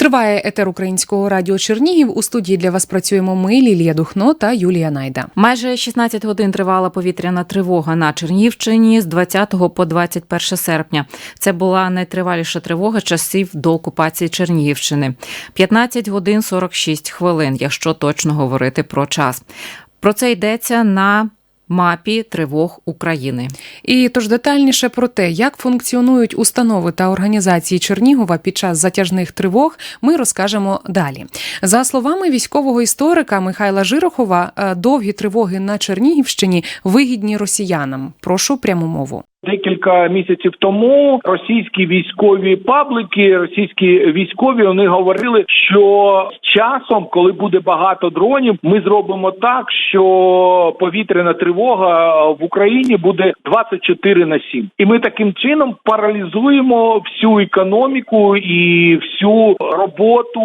Триває етер українського радіо Чернігів. У студії для вас працюємо ми, Лілія Духно та Юлія Найда. Майже 16 годин тривала повітряна тривога на Чернігівщині з 20 по 21 серпня. Це була найтриваліша тривога часів до окупації Чернігівщини. 15 годин 46 хвилин, якщо точно говорити про час. Про це йдеться на мапі тривог України. І тож детальніше про те, як функціонують установи та організації Чернігова під час затяжних тривог, ми розкажемо далі. За словами військового історика Михайла Жирохова, е, довгі тривоги на Чернігівщині вигідні росіянам. Прошу пряму мову. Декілька місяців тому російські військові паблики, російські військові вони говорили, що з часом, коли буде багато дронів, ми зробимо так, що повітряна тривога в Україні буде 24 на 7. І ми таким чином паралізуємо всю економіку і всю роботу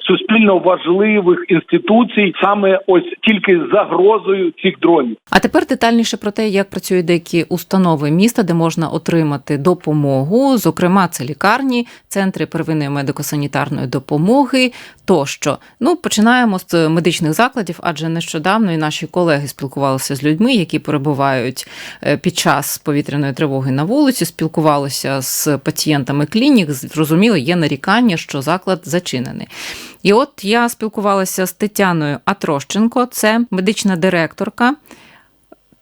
суспільно важливих інституцій, саме ось тільки загрозою цих дронів. А тепер детальніше про те, як працюють деякі установи міста, де можна отримати допомогу. Зокрема, це лікарні, центри первинної медико-санітарної допомоги тощо. Ну, починаємо з медичних закладів, адже нещодавно і наші колеги спілкувалися з людьми, які перебувають е, під час повітряної тривоги на вулиці, спілкувалися з пацієнтами клінік. Зрозуміло, є нарікання, що заклад зачинений. І от я спілкувалася з Тетяною Атрощенко, це медична директорка.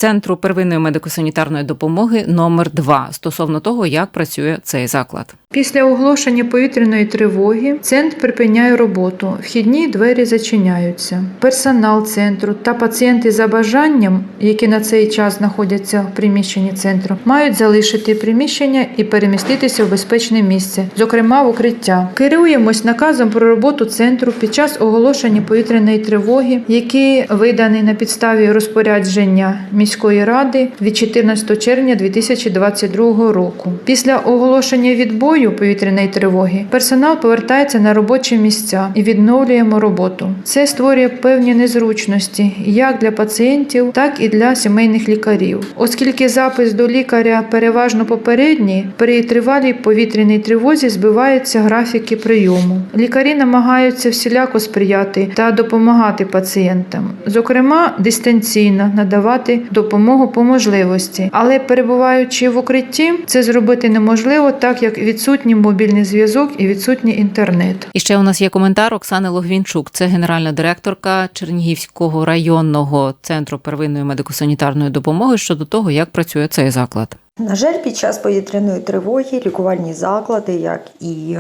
Центру первинної медико-санітарної допомоги номер 2 стосовно того, як працює цей заклад. Після оголошення повітряної тривоги центр припиняє роботу. Вхідні двері зачиняються. Персонал центру та пацієнти за бажанням, які на цей час знаходяться в приміщенні центру, мають залишити приміщення і переміститися в безпечне місце, зокрема в укриття. Керуємось наказом про роботу центру під час оголошення повітряної тривоги, який виданий на підставі розпорядження міської ради від 14 червня 2022 року. Після оголошення відбою повітряної тривоги персонал повертається на робочі місця і відновлюємо роботу. Це створює певні незручності як для пацієнтів, так і для сімейних лікарів, оскільки запис до лікаря переважно попередній, при тривалій повітряній тривозі збиваються графіки прийому. Лікарі намагаються всіляко сприяти та допомагати пацієнтам, зокрема дистанційно надавати допомогу по можливості, але перебуваючи в укритті, це зробити неможливо, так як відсутній мобільний зв'язок і відсутній інтернет. І ще у нас є коментар Оксани Логвінчук, це генеральна директорка Чернігівського районного центру первинної медико-санітарної допомоги щодо того, як працює цей заклад. На жаль, під час повітряної тривоги лікувальні заклади, як і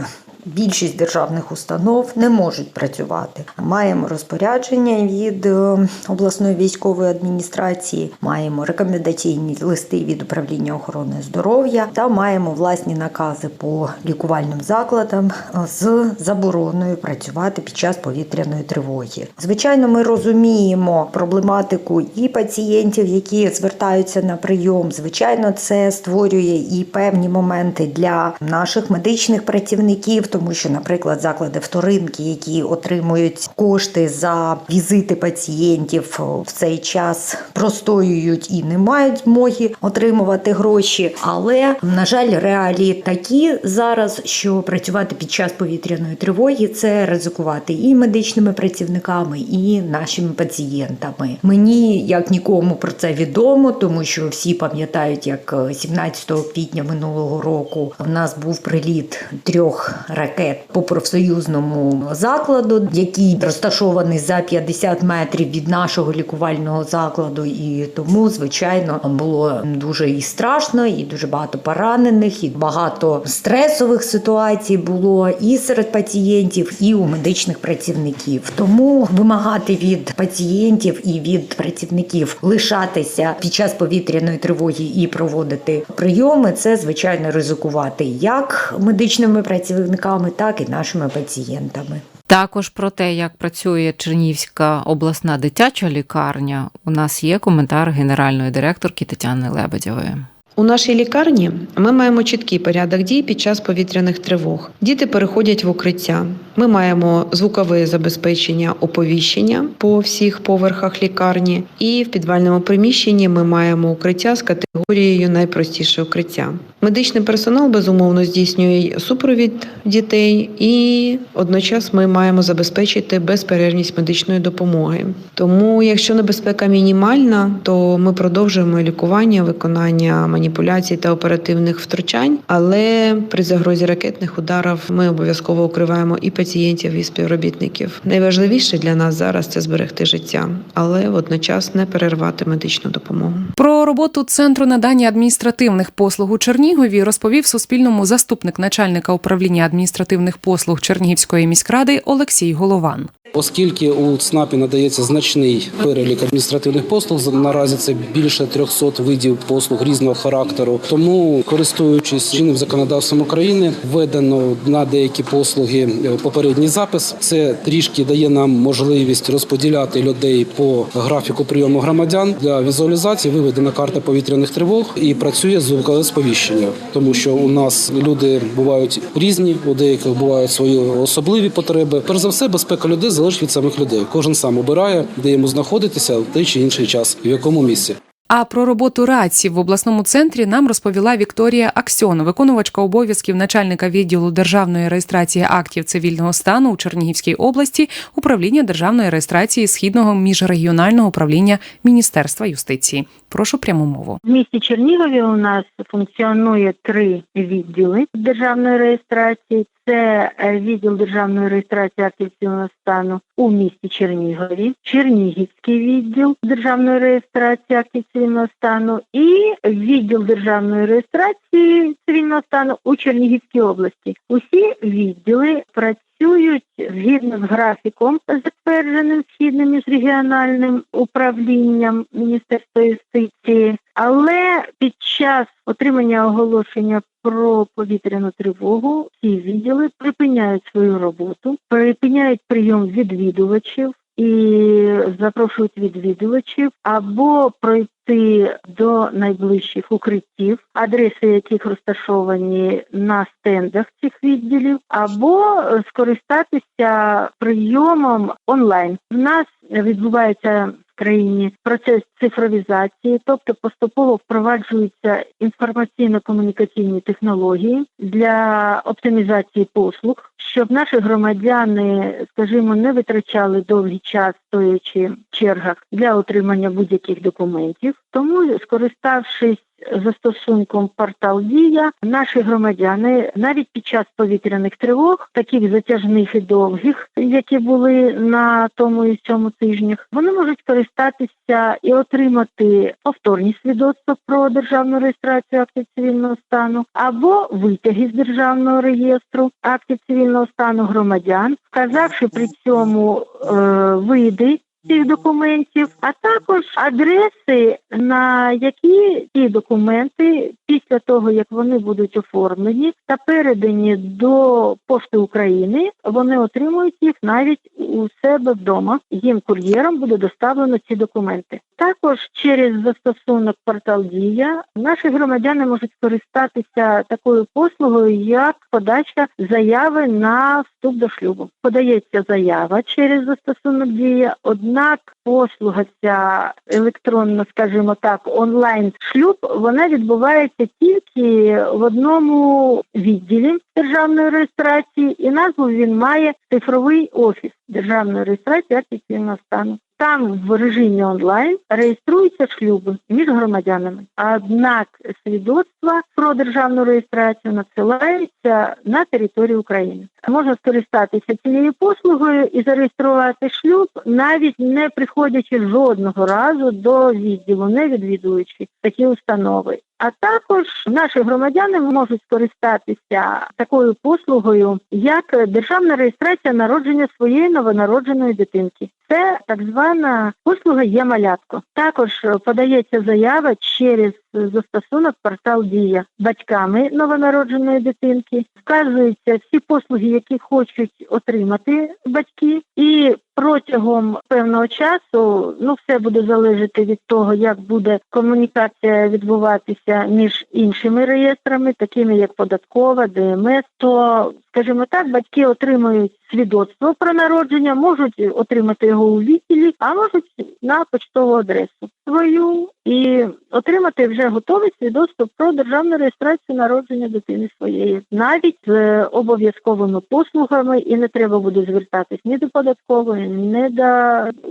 більшість державних установ, не можуть працювати. Маємо розпорядження від е, обласної військової адміністрації, маємо рекомендаційні листи від управління охорони здоров'я та маємо власні накази по лікувальним закладам е, з забороною працювати під час повітряної тривоги. Звичайно, ми розуміємо проблематику і пацієнтів, які звертаються на прийом. Звичайно, це створює і певні моменти для наших медичних працівників, тому що, наприклад, заклади вторинки, які отримують кошти за візити пацієнтів в цей час, простоюють і не мають змоги отримувати гроші. Але на жаль, реалії такі зараз, що працювати під час повітряної тривоги це ризикувати і медичними працівниками, і нашими пацієнтами. Мені як нікому про це відомо, тому що всі пам'ятають, як 17 квітня минулого року в нас був приліт трьох ракет по профсоюзному закладу, який розташований за 50 метрів від нашого лікувального закладу. І тому, звичайно, було дуже і страшно, і дуже багато поранених, і багато стресових ситуацій було і серед пацієнтів, і у медичних працівників. Тому вимагати від пацієнтів і від працівників лишатися під час повітряної тривоги і проводити прийоми, це звичайно ризикувати як медичними працівниками, так і нашими пацієнтами. Також про те, як працює Чернівська обласна дитяча лікарня, у нас є коментар генеральної директорки Тетяни Лебедєвої. У нашій лікарні ми маємо чіткий порядок дій під час повітряних тривог. Діти переходять в укриття. Ми маємо звукове забезпечення оповіщення по всіх поверхах лікарні, і в підвальному приміщенні ми маємо укриття з категорією найпростіше укриття. Медичний персонал безумовно здійснює супровід дітей, і одночас ми маємо забезпечити безперервність медичної допомоги. Тому, якщо небезпека мінімальна, то ми продовжуємо лікування, виконання маніпуляцій та оперативних втручань. Але при загрозі ракетних ударів ми обов'язково укриваємо і пацієнтів, і співробітників. Найважливіше для нас зараз це зберегти життя, але водночас не перервати медичну допомогу. Про роботу центру надання адміністративних послуг у Чернігові розповів Суспільному заступник начальника управління адміністративних послуг Чернігівської міськради Олексій Голован. Оскільки у ЦНАПі надається значний перелік адміністративних послуг, наразі це більше 300 видів послуг різного характеру. Тому, користуючись чинним законодавством України, введено на деякі послуги е, попередній запис. Це трішки дає нам можливість розподіляти людей по графіку прийому громадян для візуалізації. Виведена карта повітряних тривог і працює звукове сповіщення, тому що у нас люди бувають різні, у деяких бувають свої особливі потреби. Перш за все, безпека людей залежить від самих людей. Кожен сам обирає, де йому знаходитися в той чи інший час, в якому місці. А про роботу рації в обласному центрі нам розповіла Вікторія Аксьон, виконувачка обов'язків начальника відділу державної реєстрації актів цивільного стану у Чернігівській області, управління державної реєстрації східного міжрегіонального управління Міністерства юстиції. Прошу пряму мову. В місті Чернігові у нас функціонує три відділи державної реєстрації. Це е, відділ державної реєстрації актів цивільного стану у місті Чернігові, Чернігівський відділ державної реєстрації актів цивільного стану і відділ державної реєстрації цивільного стану у Чернігівській області. Усі відділи працюють згідно з графіком, затвердженим східним міжрегіональним управлінням Міністерства юстиції. Але під час отримання оголошення про повітряну тривогу ці відділи припиняють свою роботу, припиняють прийом відвідувачів і запрошують відвідувачів або пройти до найближчих укриттів, адреси яких розташовані на стендах цих відділів, або скористатися прийомом онлайн. У нас відбувається в країні процес цифровізації, тобто поступово впроваджуються інформаційно-комунікаційні технології для оптимізації послуг, щоб наші громадяни, скажімо, не витрачали довгий час стоячи в чергах для отримання будь-яких документів. Тому, скориставшись застосунком портал Дія наші громадяни навіть під час повітряних тривог, таких затяжних і довгих, які були на тому і цьому тижнях, вони можуть користатися і отримати повторні свідоцтва про державну реєстрацію актів цивільного стану або витяги з державного реєстру актів цивільного стану громадян, вказавши при цьому е, види цих документів, а також адреси, на які ті документи після того, як вони будуть оформлені та передані до пошти України, вони отримують їх навіть у себе вдома. Їм кур'єром буде доставлено ці документи. Також через застосунок портал Дія наші громадяни можуть скористатися такою послугою, як подача заяви на вступ до шлюбу. Подається заява через застосунок Дія, однак послуга ця електронна, скажімо так, онлайн шлюб, вона відбувається тільки в одному відділі державної реєстрації, і назву він має цифровий офіс державної реєстрації актів стану. Там в режимі онлайн реєструються шлюби між громадянами. Однак свідоцтва про державну реєстрацію надсилаються на територію України. Можна скористатися цією послугою і зареєструвати шлюб, навіть не приходячи жодного разу до відділу, не відвідуючи такі установи. А також наші громадяни можуть скористатися такою послугою, як державна реєстрація народження своєї новонародженої дитинки. Це так звана послуга є малятко. Також подається заява через застосунок портал Дія батьками новонародженої дитинки. Вказуються всі послуги, які хочуть отримати батьки, і протягом певного часу ну все буде залежати від того, як буде комунікація відбуватися між іншими реєстрами, такими як податкова, ДМС. То скажімо так, батьки отримують свідоцтво про народження, можуть отримати його у відділі, а можуть на почтову адресу свою і отримати вже готовий свідоцтво про державну реєстрацію народження дитини своєї, навіть з обов'язковими послугами, і не треба буде звертатись ні до податкової, ні до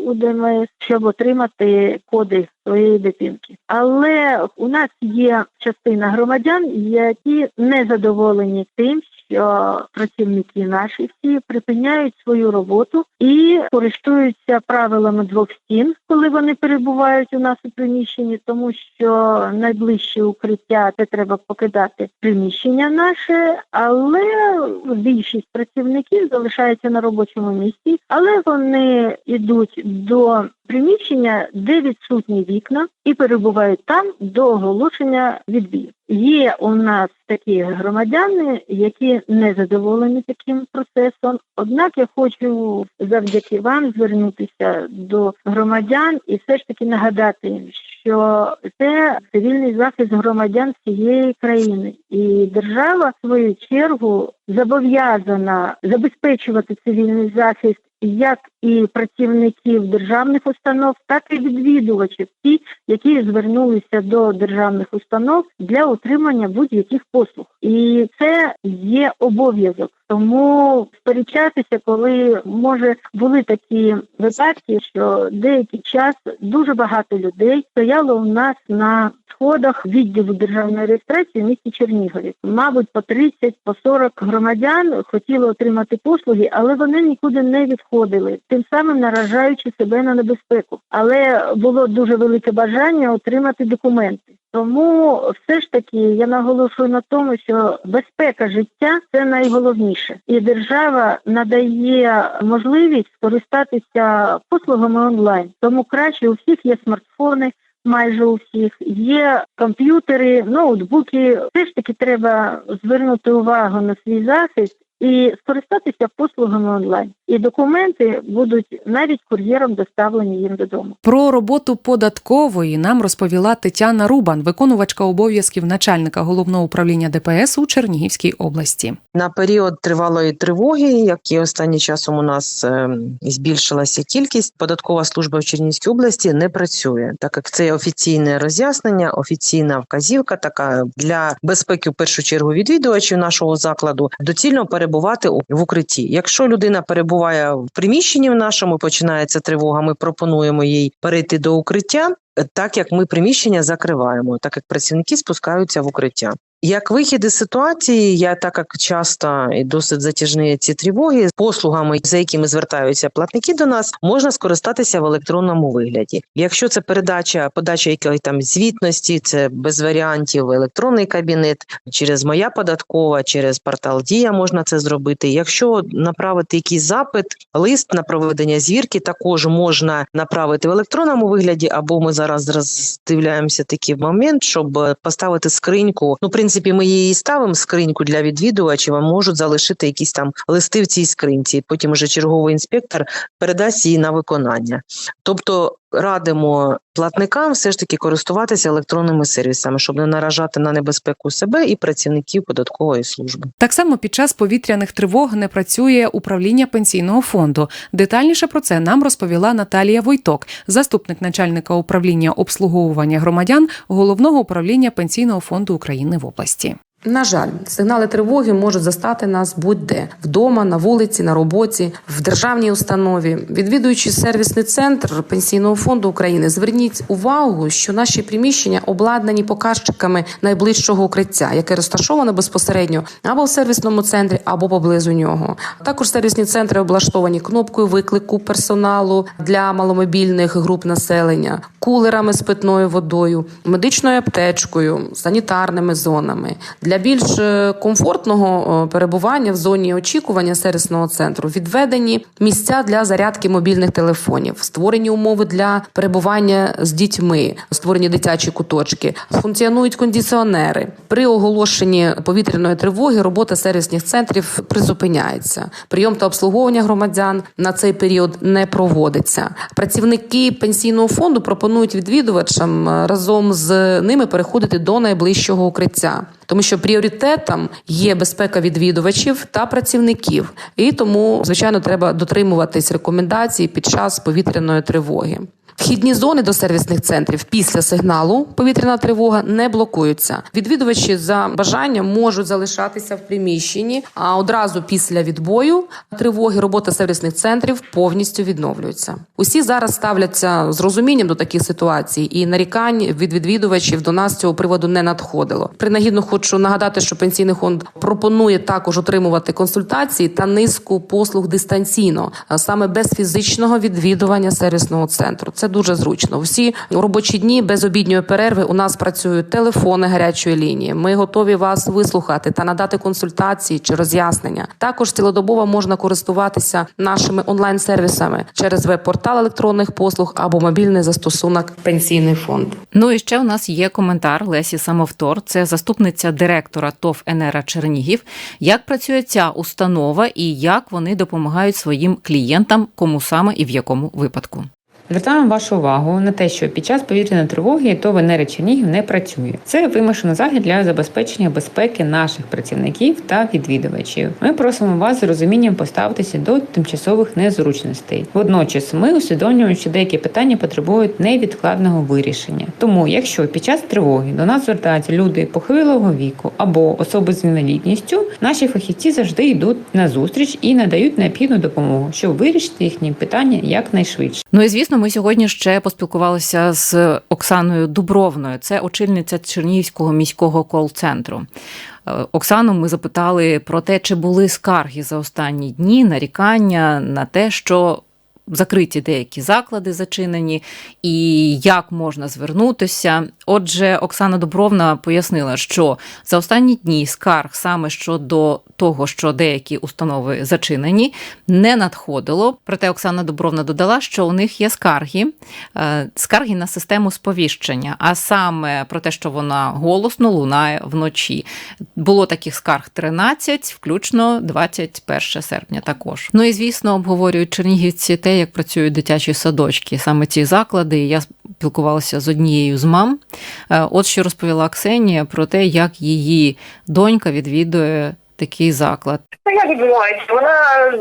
УДМС, щоб отримати коди своєї дитинки. Але у нас є частина громадян, які не задоволені тим, що працівники наші всі припиняють свою роботу і користуються правилами двох стін, коли вони перебувають у нас у приміщенні, тому що найближче укриття це треба покидати приміщення наше, але більшість працівників залишається на робочому місці, але вони йдуть до приміщення, де відсутні вікна, і перебувають там до оголошення відбію. Є у нас такі громадяни, які не задоволені таким процесом. Однак я хочу завдяки вам звернутися до громадян і все ж таки нагадати їм, що це цивільний захист громадян всієї країни, і держава в свою чергу зобов'язана забезпечувати цивільний захист як і працівників державних установ, так і відвідувачів, ті, які звернулися до державних установ для отримання будь-яких послуг, і це є обов'язок. Тому сперечатися, коли може були такі випадки, що деякий час дуже багато людей стояло у нас на сходах відділу державної реєстрації в місті Чернігові. Мабуть, по 30, по 40 громадян хотіли отримати послуги, але вони нікуди не відходили, тим самим наражаючи себе на небезпеку. Але було дуже велике бажання отримати документи. Тому все ж таки я наголошую на тому, що безпека життя це найголовніше, і держава надає можливість скористатися послугами онлайн. Тому краще у всіх є смартфони. Майже у всіх є комп'ютери, ноутбуки. Все ж таки треба звернути увагу на свій захист і скористатися послугами онлайн. І документи будуть навіть кур'єром доставлені їм додому. Про роботу податкової нам розповіла Тетяна Рубан, виконувачка обов'язків начальника головного управління ДПС у Чернігівській області. На період тривалої тривоги, як і останнім часом у нас е, збільшилася кількість, податкова служба в Чернігівській області не працює, так як це офіційне роз'яснення, офіційна вказівка, така для безпеки в першу чергу відвідувачів нашого закладу, доцільно перебувати у- в укритті. Якщо людина перебуває в приміщенні в нашому, починається тривога, ми пропонуємо їй перейти до укриття. Так як ми приміщення закриваємо, так як працівники спускаються в укриття. Як вихід із ситуації, я так як часто і досить затяжні ці тривоги, послугами, за якими звертаються платники до нас, можна скористатися в електронному вигляді. Якщо це передача, подача якої там звітності, це без варіантів електронний кабінет, через моя податкова, через портал Дія можна це зробити. Якщо направити якийсь запит, лист на проведення звірки, також можна направити в електронному вигляді, або ми зараз роздивляємося такий момент, щоб поставити скриньку. Ну, в принципі, ми її ставимо скриньку для відвідувачів, а можуть залишити якісь там листи в цій скринці. Потім уже черговий інспектор передасть її на виконання. Тобто радимо платникам все ж таки користуватися електронними сервісами, щоб не наражати на небезпеку себе і працівників податкової служби. Так само під час повітряних тривог не працює управління пенсійного фонду. Детальніше про це нам розповіла Наталія Войток, заступник начальника управління обслуговування громадян головного управління пенсійного фонду України в області. На жаль, сигнали тривоги можуть застати нас будь-де вдома, на вулиці, на роботі, в державній установі. Відвідуючи сервісний центр пенсійного фонду України, зверніть увагу, що наші приміщення обладнані показчиками найближчого укриття, яке розташоване безпосередньо або в сервісному центрі, або поблизу нього. Також сервісні центри облаштовані кнопкою виклику персоналу для маломобільних груп населення, кулерами з питною водою, медичною аптечкою, санітарними зонами. Для Для більш е, комфортного е, перебування в зоні очікування сервісного центру відведені місця для зарядки мобільних телефонів, створені умови для перебування з дітьми, створені дитячі куточки, функціонують кондиціонери. При оголошенні повітряної тривоги робота сервісних центрів призупиняється. Прийом та обслуговування громадян на цей період не проводиться. Працівники пенсійного фонду пропонують відвідувачам е, разом з ними переходити до найближчого укриття, тому що пріоритетом є безпека відвідувачів та працівників, і тому звичайно треба дотримуватись рекомендацій під час повітряної тривоги. Вхідні зони до сервісних центрів після сигналу повітряна тривога не блокуються. Відвідувачі за бажанням можуть залишатися в приміщенні, а одразу після відбою тривоги робота сервісних центрів повністю відновлюється. Усі зараз ставляться з розумінням до таких ситуацій, і нарікань від відвідувачів до нас цього приводу не надходило. Принагідно хочу нагадати, що пенсійний фонд пропонує також отримувати консультації та низку послуг дистанційно, саме без фізичного відвідування сервісного центру. Це дуже зручно. Всі робочі дні без обідньої перерви у нас працюють телефони гарячої лінії. Ми готові вас вислухати та надати консультації чи роз'яснення. Також цілодобово можна користуватися нашими онлайн-сервісами через веб-портал електронних послуг або мобільний застосунок Пенсійний фонд. Ну і ще у нас є коментар Лесі Самовтор, це заступниця директора ТОВ Енера Чернігів. Як працює ця установа і як вони допомагають своїм клієнтам, кому саме і в якому випадку? Звертаємо вашу увагу на те, що під час повітряної тривоги ТОВ «Енера Чернігів не працює. Це вимушено захід для забезпечення безпеки наших працівників та відвідувачів. Ми просимо вас з розумінням поставитися до тимчасових незручностей. Водночас ми усвідомлюємо, що деякі питання потребують невідкладного вирішення. Тому, якщо під час тривоги до нас звертаються люди похилого віку або особи з інвалідністю, наші фахівці завжди йдуть на зустріч і надають необхідну допомогу, щоб вирішити їхні питання якнайшвидше. Ну і звісно, ми сьогодні ще поспілкувалися з Оксаною Дубровною. Це очільниця Чернігівського міського кол-центру. Е, Оксану ми запитали про те, чи були скарги за останні дні, нарікання на те, що закриті деякі заклади зачинені, і як можна звернутися. Отже, Оксана Добровна пояснила, що за останні дні скарг саме щодо того, що деякі установи зачинені, не надходило. Проте Оксана Добровна додала, що у них є скарги, е, скарги на систему сповіщення, а саме про те, що вона голосно лунає вночі. Було таких скарг 13, включно 21 серпня також. Ну і звісно, обговорюють чернігівці те, як працюють дитячі садочки, саме ці заклади. Я спілкувалася з однією з мам. Е, От що розповіла Ксенія про те, як її донька відвідує такий заклад. Ну, як відбувається? Вона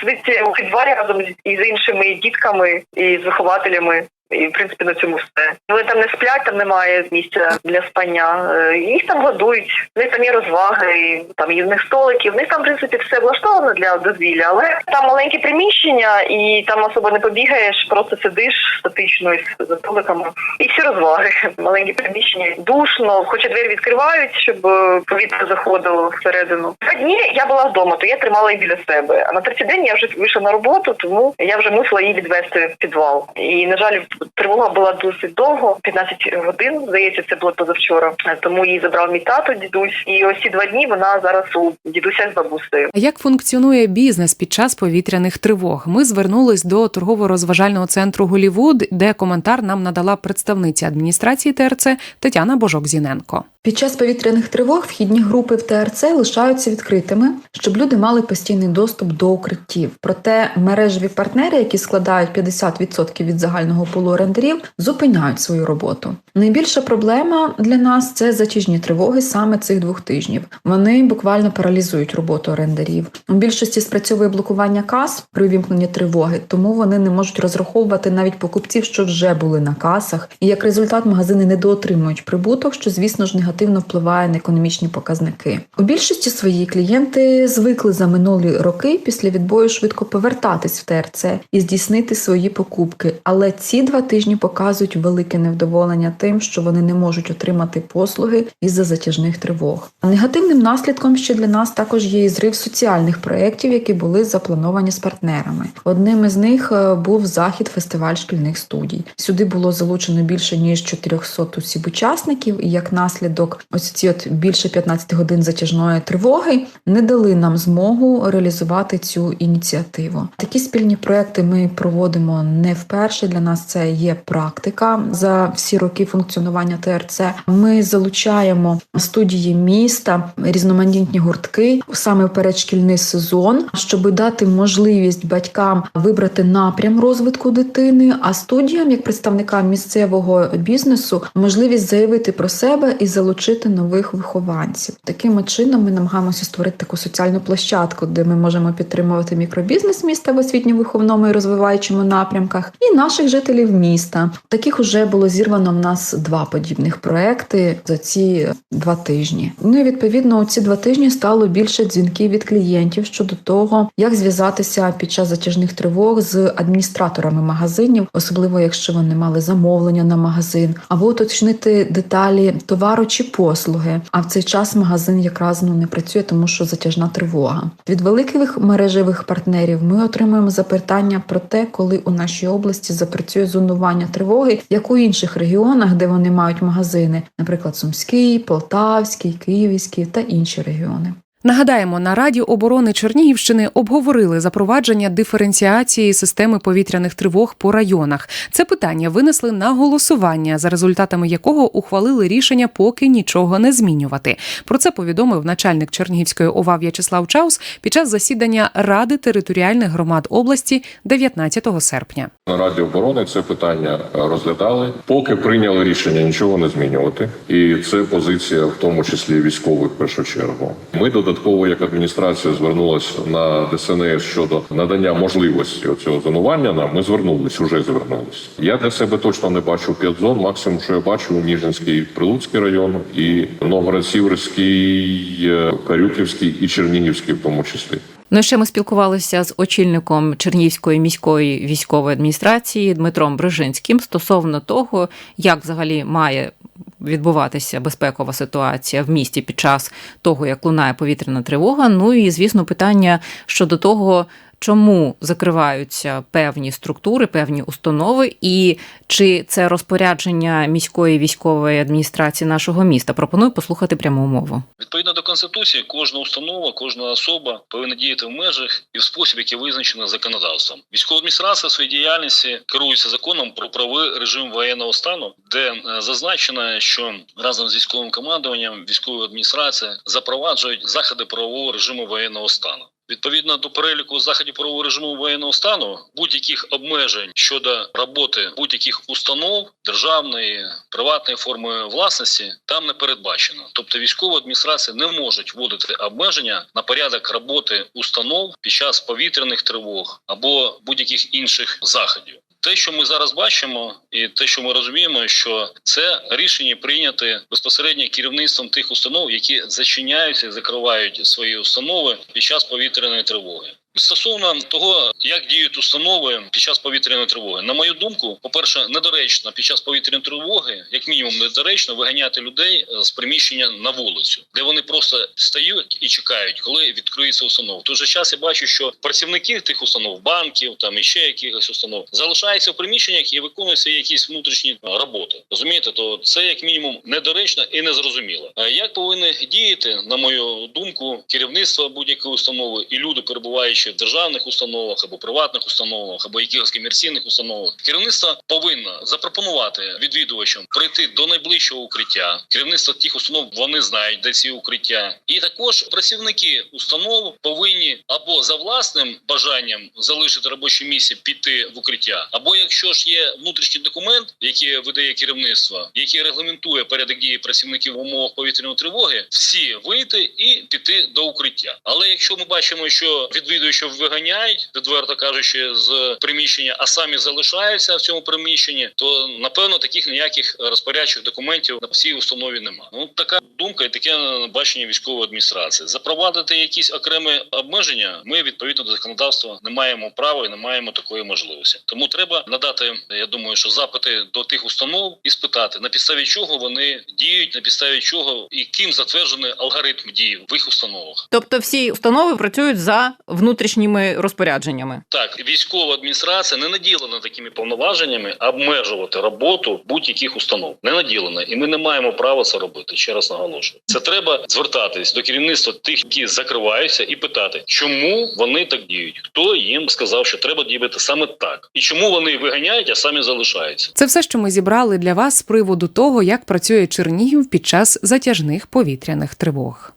сидить у підвалі разом із іншими дітками і з вихователями. І в принципі на цьому все. Вони там не сплять, там немає місця для спання. Е, Їх там годують, в них там є розваги, і там є в них столики. В них там в принципі все влаштовано для дозвілля, але там маленькі приміщення, і там особо не побігаєш, просто сидиш статично із за столиками. І всі розваги. Маленькі приміщення, душно, хоча двері відкривають, щоб е, повітря заходило всередину. Два дні я була вдома, то я тримала її біля себе. А на третій день я вже вийшла на роботу, тому я вже мусила її відвести в підвал. І на жаль, тривога була досить довго, 15 годин. Здається, це було позавчора. Тому її забрав мій тато, дідусь. І ось ці два дні вона зараз у дідуся з бабусею. Як функціонує бізнес під час повітряних тривог? Ми звернулись до торгово-розважального центру Голівуд, де коментар нам надала представниця адміністрації ТРЦ Тетяна Божок-Зіненко. Під час повітряних тривог вхідні групи в ТРЦ лишаються відкритими, щоб люди мали постійний доступ до укриттів. Проте мережеві партнери, які складають 50% від загального пулу орендарів, зупиняють свою роботу. Найбільша проблема для нас це затяжні тривоги саме цих двох тижнів. Вони буквально паралізують роботу орендарів. У більшості спрацьовує блокування кас при увімкненні тривоги, тому вони не можуть розраховувати навіть покупців, що вже були на касах. І як результат, магазини недоотримують прибуток, що звісно ж негативно впливає на економічні показники. У більшості свої клієнти звикли за минулі роки після відбою швидко повертатись в ТРЦ і здійснити свої покупки. Але ці два два тижні показують велике невдоволення тим, що вони не можуть отримати послуги із-за затяжних тривог. Негативним наслідком ще для нас також є і зрив соціальних проєктів, які були заплановані з партнерами. Одним із них е, був захід фестиваль шкільних студій. Сюди було залучено більше ніж 400 осіб учасників, і як наслідок, ось ці от більше 15 годин затяжної тривоги не дали нам змогу реалізувати цю ініціативу. Такі спільні проекти ми проводимо не вперше. Для нас це є практика за всі роки функціонування ТРЦ. Ми залучаємо студії міста, різноманітні гуртки саме в передшкільний сезон, щоб дати можливість батькам вибрати напрям розвитку дитини, а студіям, як представникам місцевого бізнесу, можливість заявити про себе і залучити нових вихованців. Таким чином ми намагаємося створити таку соціальну площадку, де ми можемо підтримувати мікробізнес міста в освітньо-виховному і розвиваючому напрямках, і наших жителів міста. Таких уже було зірвано в нас два подібних проекти за ці два тижні. Ну і відповідно у ці два тижні стало більше дзвінків від клієнтів щодо того, як зв'язатися під час затяжних тривог з адміністраторами магазинів, особливо якщо вони мали замовлення на магазин, або уточнити деталі товару чи послуги. А в цей час магазин якраз ну не працює, тому що затяжна тривога. Від великих мережевих партнерів ми отримуємо запитання про те, коли у нашій області запрацює зонування тривоги, як у інших регіонах, де вони мають магазини, наприклад, Сумський, Полтавський, Київський та інші регіони. Нагадаємо, на Раді оборони Чернігівщини обговорили запровадження диференціації системи повітряних тривог по районах. Це питання винесли на голосування, за результатами якого ухвалили рішення поки нічого не змінювати. Про це повідомив начальник Чернігівської ОВА В'ячеслав Чаус під час засідання Ради територіальних громад області 19 серпня. На Раді оборони це питання розглядали. Поки прийняли рішення нічого не змінювати, і це позиція, в тому числі військових, в першу чергу. Ми додатково, як адміністрація, звернулася на ДСНС щодо надання можливості цього зонування. Нам ми звернулись, уже звернулись. Я для себе точно не бачу п'ять зон. Максимум, що я бачу, Ніжинський, Прилуцький район і Новгород-Сіверський, е, Карюківський і Чернігівський, в тому числі. Ну ще ми спілкувалися з очільником Чернігівської міської військової адміністрації Дмитром Брижинським стосовно того, як взагалі має відбуватися безпекова ситуація в місті під час того, як лунає повітряна тривога. Ну і звісно, питання щодо того. Чому закриваються певні структури, певні установи, і чи це розпорядження міської військової адміністрації нашого міста? Пропоную послухати пряму мову. Відповідно до конституції, кожна установа, кожна особа повинна діяти в межах і в спосіб, який визначено законодавством. Військова адміністрація в своїй діяльності керується законом про правовий режим воєнного стану, де е, зазначено, що разом з військовим командуванням військова адміністрація запроваджують заходи правового режиму воєнного стану. Відповідно до переліку заходів правового режиму воєнного стану, будь-яких обмежень щодо роботи будь-яких установ державної приватної форми власності там не передбачено. Тобто військова адміністрація не можуть вводити обмеження на порядок роботи установ під час повітряних тривог або будь-яких інших заходів. Те, що ми зараз бачимо, і те, що ми розуміємо, що це рішення прийняти безпосередньо керівництвом тих установ, які зачиняються і закривають свої установи під час повітряної тривоги. Стосовно того, як діють установи під час повітряної тривоги, на мою думку, по перше, недоречно під час повітряної тривоги, як мінімум, недоречно виганяти людей з приміщення на вулицю, де вони просто стають і чекають, коли відкриється установа. В той же час я бачу, що працівники тих установ, банків там і ще якихось установ, залишаються в приміщеннях і виконуються якісь внутрішні роботи. Розумієте, то це як мінімум недоречно і незрозуміло. Як повинні діяти, на мою думку, керівництво будь-якої установи і люди, перебуваючи в державних установах або приватних установах, або якихось комерційних установах, керівництво повинно запропонувати відвідувачам прийти до найближчого укриття. Керівництво тих установ вони знають, де ці укриття, і також працівники установ повинні або за власним бажанням залишити робоче місце, піти в укриття, або якщо ж є внутрішній документ, який видає керівництво, який регламентує порядок дії працівників в умовах повітряної тривоги, всі вийти і піти до укриття. Але якщо ми бачимо, що відвідувачі що виганяють, відверто кажучи, з приміщення, а самі залишаються в цьому приміщенні, то напевно таких ніяких розпорядчих документів на всій установі немає. Ну така думка і таке бачення військової адміністрації. Запровадити якісь окремі обмеження. Ми відповідно до законодавства не маємо права і не маємо такої можливості. Тому треба надати, я думаю, що запити до тих установ і спитати на підставі чого вони діють, на підставі чого і ким затверджений алгоритм дії в їх установах. Тобто всі установи працюють за внутрішніми розпорядженнями. Так, військова адміністрація не наділена такими повноваженнями обмежувати роботу будь-яких установ. Не наділена, і ми не маємо права це робити. Ще раз наголошую. Це треба звертатись до керівництва тих, які закриваються, і питати, чому вони так діють, хто їм сказав, що треба діяти саме так, і чому вони виганяють, а самі залишаються. Це все, що ми зібрали для вас з приводу того, як працює Чернігів під час затяжних повітряних тривог.